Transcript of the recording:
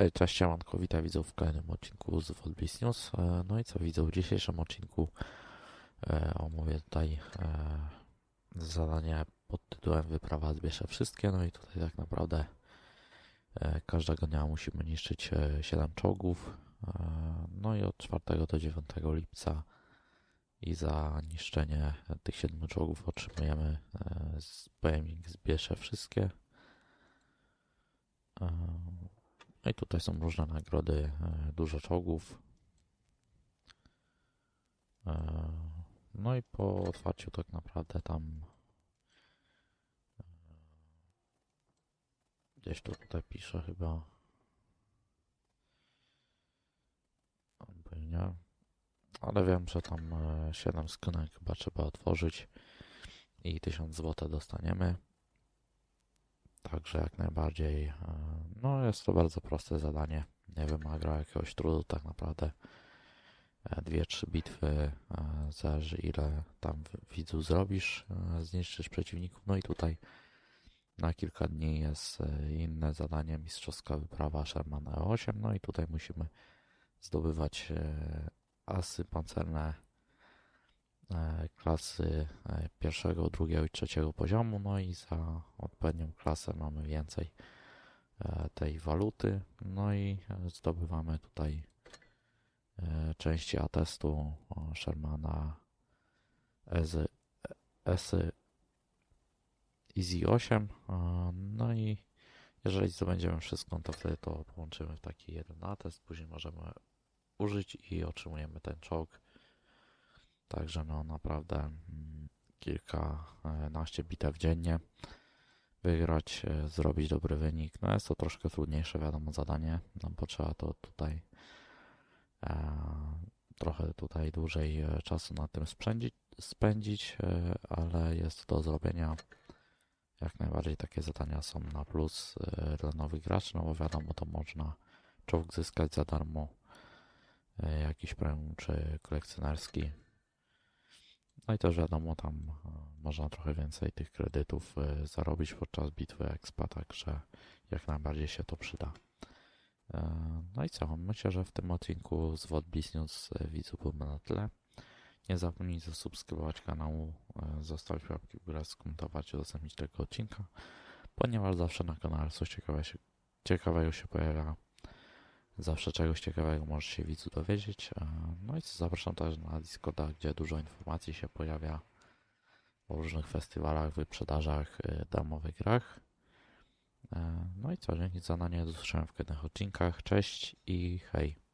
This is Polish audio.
Hej, Cześć, siemanko, witam widzów w kolejnym odcinku z Volbis News. E, No i co widzą, w dzisiejszym odcinku e, omówię tutaj e, zadanie pod tytułem Wyprawa zbierze wszystkie. No i tutaj tak naprawdę e, każdego dnia musimy niszczyć e, 7 czołgów. E, No i od 4 do 9 lipca i za niszczenie tych 7 czołgów otrzymujemy e, pojemnik zbierze wszystkie. E, no i tutaj są różne nagrody, e, dużo czołgów. E, No i po otwarciu tak naprawdę tam e, gdzieś to tutaj pisze chyba albo nie, ale wiem, że tam e, 7 skrzynek chyba trzeba otworzyć i 1000 zł dostaniemy. Także jak najbardziej, e, no jest to bardzo proste zadanie. Nie wymaga jakiegoś trudu tak naprawdę. E, Dwie, trzy bitwy, e, zależy ile tam widzu zrobisz, zniszczysz przeciwników. No i tutaj na kilka dni jest inne zadanie, mistrzowska wyprawa Sherman E8. No i tutaj musimy zdobywać asy pancerne klasy e, pierwszego, drugiego i trzeciego poziomu, no i za odpowiednią klasę mamy więcej e, tej waluty, no i e, zdobywamy tutaj e, części atestu Shermana Ezy, Esy Easy 8, e, no i jeżeli zdobędziemy wszystko, to wtedy to połączymy w taki jeden atest, później możemy użyć i otrzymujemy ten czołg. Także no naprawdę mm, kilkanaście bitew dziennie wygrać, e, zrobić dobry wynik. No jest to troszkę trudniejsze, wiadomo, zadanie, no bo trzeba to tutaj e, trochę tutaj dłużej e, czasu na tym spędzić, spędzić e, ale jest to do zrobienia. Jak najbardziej takie zadania są na plus e, dla nowych graczy, no bo wiadomo, to można czołg zyskać za darmo, e, jakiś premium czy kolekcjonerski. No i też wiadomo, tam e, można trochę więcej tych kredytów e, zarobić podczas bitwy Expa, także jak najbardziej się to przyda. E, No i co? Myślę, że w tym odcinku z Wodbis News e, widzów byłby na tyle. Nie zapomnij zasubskrybować kanału, zostawić łapki w górę, skomentować i udostępnić tego odcinka, ponieważ zawsze na kanale coś ciekawego się, ciekawego się pojawia. Zawsze czegoś ciekawego możesz się widzu dowiedzieć. No i zapraszam też na Discorda, gdzie dużo informacji się pojawia o różnych festiwalach, wyprzedażach, e, darmowych grach. E, No i co, dzięki za do zobaczenia w kolejnych odcinkach. Cześć i hej.